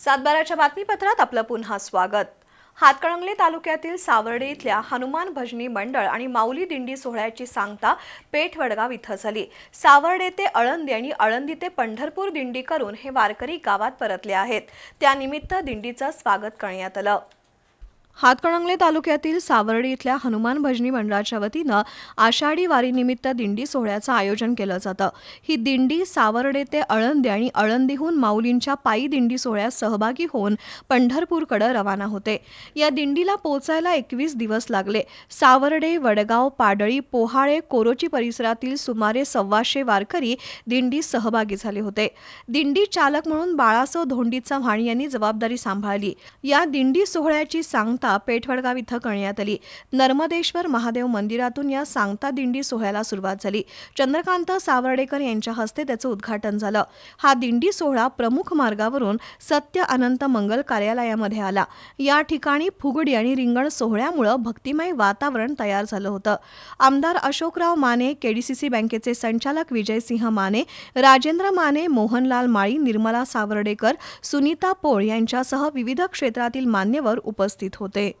सातबाराच्या बातमीपत्रात आपलं पुन्हा स्वागत. हातकणंगले तालुक्यातील सावर्डे इथल्या हनुमान भजनी मंडळ आणि माऊली दिंडी सोहळ्याची सांगता पेठ वडगाव इथं झाली. सावर्डे ते अळंदी आणि अळंदी ते पंढरपूर दिंडी करून हे वारकरी गावात परतले आहेत. त्यानिमित्त दिंडीचं स्वागत करण्यात आलं. हातकणंगले तालुक्यातील सावर्डी इथल्या हनुमान भजनी मंडळाच्या वतीनं आषाढी वारीनिमित्त दिंडी सोहळ्याचं आयोजन केलं जातं. ही दिंडी सावर्डे ते अळंदी आणि अळंदीहून माऊलींच्या पायी दिंडी सोहळ्यात सहभागी होऊन पंढरपूरकडे रवाना होते. या दिंडीला पोचायला एकवीस दिवस लागले. सावर्डे वडगाव पाडळी पोहाळे कोरोची परिसरातील सुमारे सव्वाशे वारकरी दिंडी सहभागी झाले होते. दिंडी चालक म्हणून बाळासो धोंडी चव्हाण यांनी जबाबदारी सांभाळली. या दिंडी सोहळ्याची सांगता पेठवडगाव इथं करण्यात आली. नर्मदेश्वर महादेव मंदिरातून या सांगता दिंडी सोहळ्याला सुरुवात झाली. चंद्रकांत सावर्डेकर यांच्या हस्ते त्याचं उद्घाटन झालं. हा दिंडी सोहळा प्रमुख मार्गावरून सत्य अनंत मंगल कार्यालयामध्ये आला. या ठिकाणी फुगडी आणि रिंगण सोहळ्यामुळं भक्तिमय वातावरण तयार झालं होतं. आमदार अशोकराव माने केडीसीसी बँकेचे संचालक विजयसिंह माने राजेंद्र माने मोहनलाल माळी निर्मला सावर्डेकर सुनीता पोळ यांच्यासह विविध क्षेत्रातील मान्यवर उपस्थित होते. they